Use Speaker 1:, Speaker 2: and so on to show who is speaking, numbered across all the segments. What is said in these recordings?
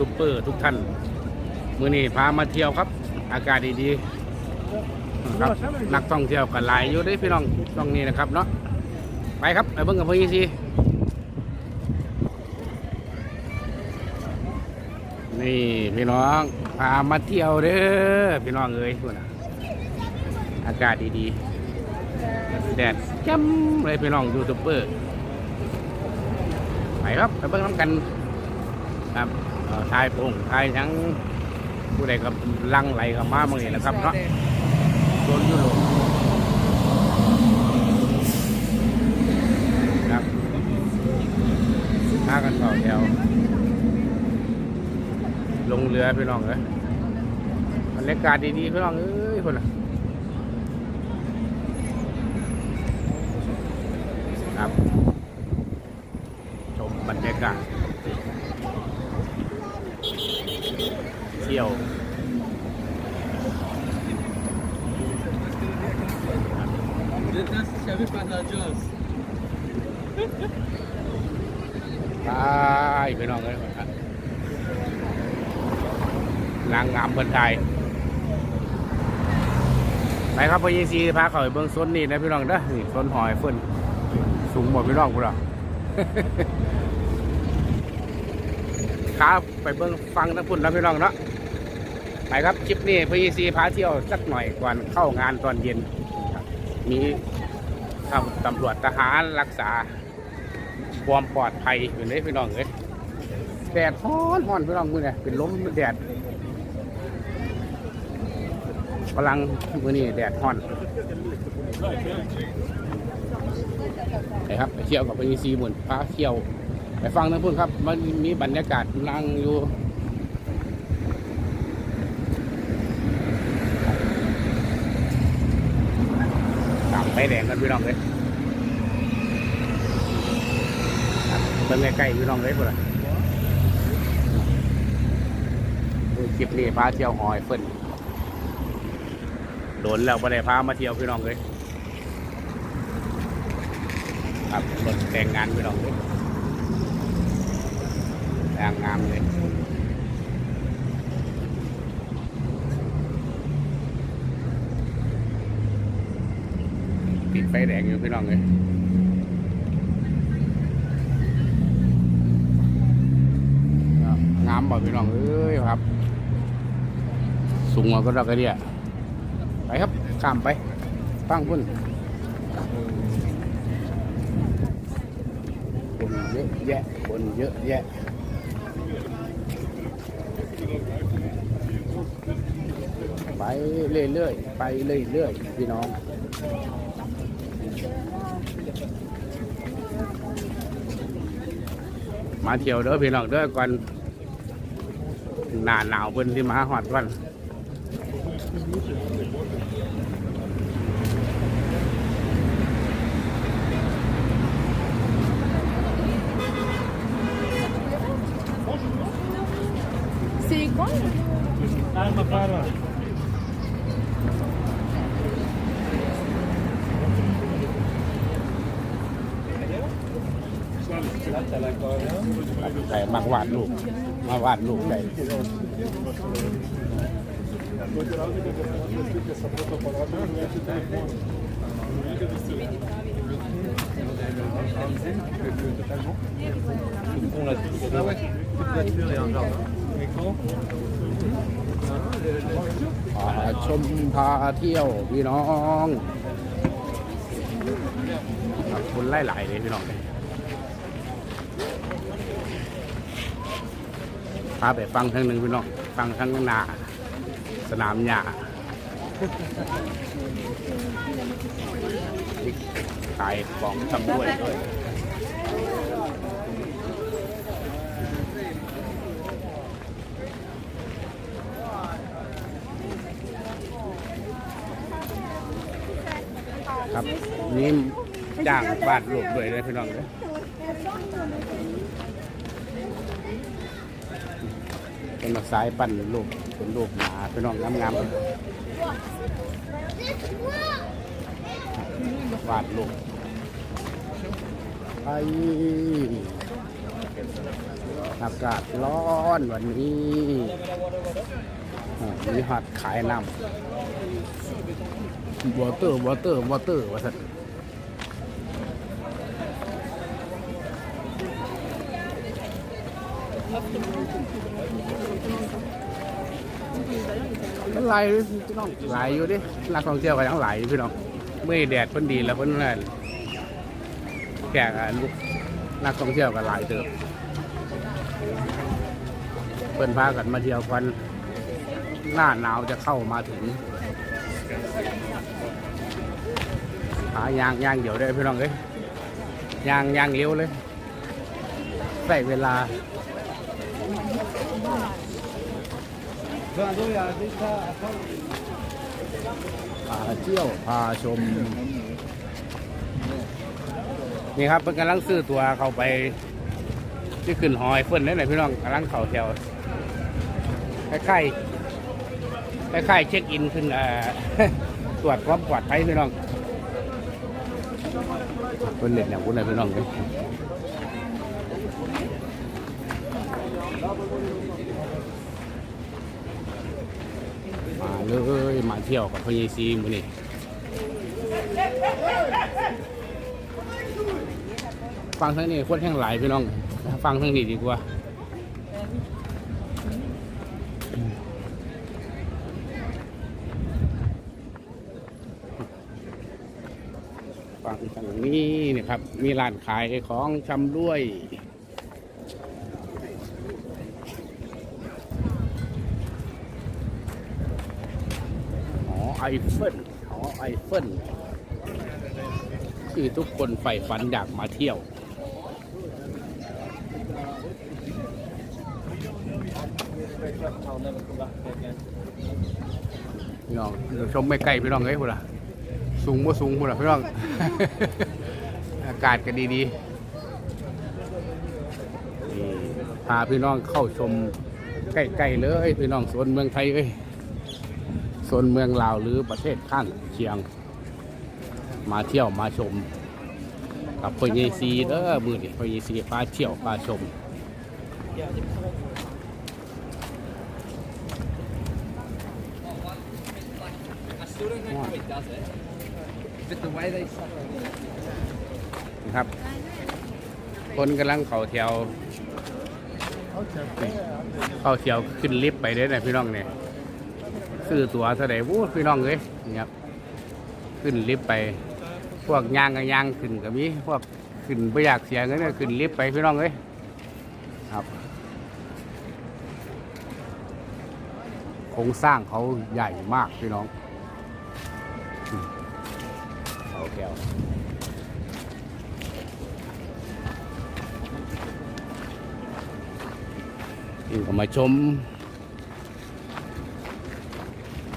Speaker 1: ทุกท่าน มื้อนี้พามาเที่ยวครับ อากาศดีๆครับนักท่องเที่ยวกันหลายอยู่เด้พี่น้องช่องนี้นะครับเนาะไปครับไปเบิ่งกับพี่สินี่พี่น้องพามาเที่ยวเด้อพี่น้องเอ้ยพุ่นน่ะอากาศดีๆแดดจ้ำเลยพี่น้องยูทูบเบอร์ไปครับไปเบิ่งน้ำกันครับ ทายพงทายหยังผู้ใดกับลังไหลกับมาบางนี่นะครับเนาะโซนยุโรปครับพากันต่อแถว ลงเรือพี่น้องเอ้ยบรรยากาศดีๆพี่น้องเอ้ยคนละครับ ชมบรรยากาศ เที่ยว
Speaker 2: Detrás se chave passageros.
Speaker 1: ไปน้องเอ้ยครับนางงามเพิ่นไทยไปครับพยีซีพาเขาไปเบิ่งโซนนี่นะพี่น้องเด้อนี่โซนหอยเพิ่นสูงหมดพี่น้องพุ่นล่ะ ครับไปเบิ่งฟังทั้งพุ่นนะพี่น้องเนาะไปครับคลิปนี้พอยีซีพาเที่ยวสักหน่อยก่อนเข้างานตอนเย็น มีตำรวจทหารรักษาความปลอดภัยอยู่ในพี่น้องเอ้ยแดดร้อนร้อนพี่น้องมือเนี่ยเป็นลมแดดพลังมือนี่แดดร้อนไปครับไปเที่ยวกับไปซีหมุนพาเที่ยว ไปฟังทั้งพุ่นครับ มันมีบรรยากาศนั่งอยู่ตามไฟแดงกันพี่น้องเลยเบิ่งใกล้ๆพี่น้องเลยพุ่นล่ะดูคลิปนี้พาเที่ยวหอยเฟิ่นโดนแล้วไม่ได้พามาเที่ยวพี่น้องเลยครับรถแต่งงานพี่น้องเลย แต่งงามเลยติดไฟแดงอยู่พี่น้องเลยงามบ่พี่น้องเอ้ยครับ สูงกว่าก็ดอกกระเดียไปครับข้ามไปฟังพุ่นบนเยอะแยะบนเยอะแยะไป เรื่อยๆ ไปเรื่อยๆ พี่น้องมาเที่ยวเด้อพี่น้องเด้อก่อนหนาหนาวเพิ่นที่มาหอดวัน
Speaker 3: C'est quoi
Speaker 2: Là,
Speaker 1: ไปมาวาดลูกมาวาดลูกไปชมพาเที่ยวพี่น้องขอบคุณหลาย ๆ เลยพี่น้องเลย พาไปฟังทั้งหนึ่งพี่น้องฟังทั้งหนาสนามหญ้าขายของชำด้วยด้วยครับนี่จ้างวาดรูปด้วยเลยพี่น้องเลย มาสายปั้นรูปเป็นรูปหมาพี่น้องงามๆวาดรูปไปอากาศร้อนวันนี้มีหัดขายน้ำวอเตอร์วอเตอร์วอเตอร์ว่าสัตว์ หลายอยู่พี่น้องหลอยู่ดินักท่องเที่ยวก็ยังหลายอยู่พี่น้องเมื่อแดดเพิ่นดีแล้วเพิ่นนั่นแขกลูกนักท่องเที่ยวก็หลเติบเพิ่นพากันมาเที่ยวกันหน้าหนาวจะเข้ามาถึงหายางยางเดี๋ยวได้พี่น้องเอ้ยยางยางเลี้ยวเลยใส่เวลา พาเที่ยวพาชม นี่ครับเพิ่นกำลังซื้อตัวเข้าไปที่ขึ้นหอยเฟิ่นได้ไหนพี่น้องกำลังเข่าแถวคล้ายๆคล้ายๆเช็คอินขึ้นตรวจความปลอดภัยพี่น้องเพิ่นเล่นอย่างคุณเลยพี่น้องเลยมาเลย มาเที่ยวกับพญซีมือนี่ฟังทั้งนี้คนแห่งหลายพี่น้อง ฟังทั้งนี้ดีกว่าฟังทางนี้นี่ครับ มีร้านขายของชำด้วย หอไอ เฟลหอไอเฟลที่ทุกคนใฝ่ฝันอยากมาเที่ยว พี่น้องเดี๋ยวชมไม่ไกลพี่น้องเอ้ยพุ่นล่ะ สูงบ่สูงพุ่นล่ะพี่น้อง อากาศก็ดีดีๆนี่พาพี่น้องเข้าชมใกล้ๆเลยพี่น้องสวนเมืองไทยเอ้ย สวนเมืองลาวหรือประเทศข้างเคียง มาเที่ยวมาชม กับพญซีเด้อมือนี่พญซีพาเที่ยวพาชมนะครับ คนกำลังเข้าแถว เข้าแถวขึ้นลิฟต์ไปเด้อนะพี่น้องเนี่ย ซื้อตั๋วเท่าไหร่วู้พี่น้องเลยนี่ครับขึ้นลิฟต์ไป พวกยางกับยางขึ้นก็มีพวกขึ้นไม่อยากเสียเงินก็ขึ้นลิฟต์ไปพี่น้องเลยครับโครงสร้างเขาใหญ่มากพี่น้องเขาแถวนี่ก็มาชม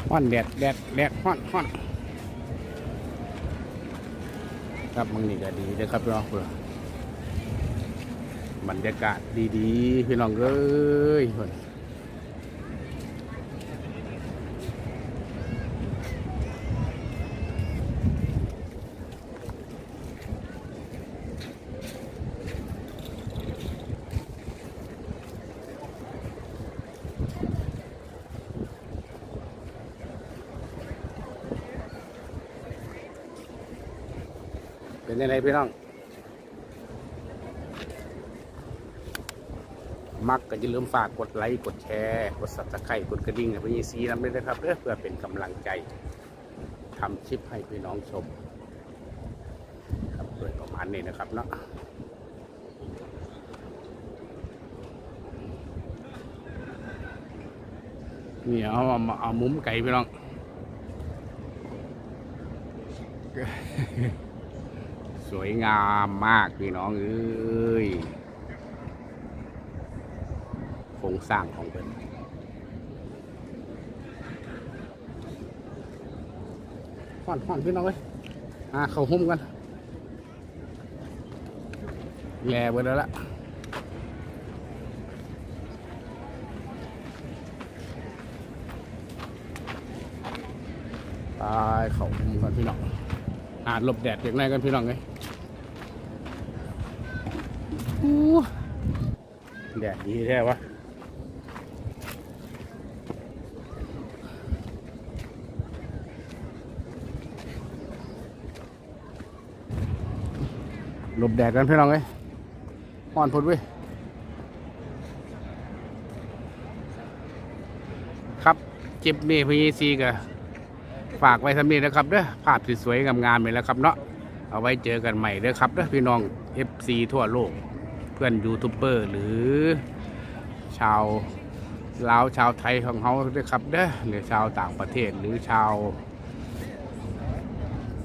Speaker 1: ฮ้อนแดดแดดแดดฮ้อนฮ้อนครับมึงนี่ก็ดีนะครับพี่น้องเพื่อบรรยากาศดีๆพี่น้องเอ้ย นเป็นยังไงพี่น้องมักก็อย่าลืมฝากกดไลค์กดแชร์กดสับสไครต์กดกระดิ่งให้พี่ซีนำด้วยนะครับเด้อเพื่อเป็นกำลังใจทำคลิปให้พี่น้องชม ครับโดยประมาณนี้นะครับเนาะนี่เอาเอามาเอามุมไก่พี่น้อง สวยงามมากพี่น้องเอ้ยโครงสร้างของเป็นห่อนห่อนพี่น้องเอ้ยอ่าเขาหุ้มกันแย่ไปแล้วละตายเขาหุ้มกันพี่น้องอาหลบแดดอย่างไรกันพี่น้องเอ้ย แดดดีแท้วะหลบแดดกันพี่น้องเอ้ยฮ้อนพุดเว้ยครับคลิปนี้พี่ซีก็ฝากไว้สำนีนะครับเด้อภาพสวยๆงามๆเลยแล้วครับเนาะเอาไว้เจอกันใหม่เด้อครับเด้อพี่น้อง FC ทั่วโลก พื่อนยูทูบเบอร์หรือชาวลาวชาวไทยของเขาด้วยครับเด้อหรือชาวต่างประเทศหรือชาว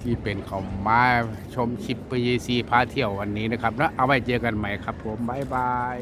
Speaker 1: ที่เป็นเขามาชมคลิปปีซีพาเที่ยววันนี้นะครับแนาะเอาไว้เจอกันใหม่ครับผม บ๊ายบาย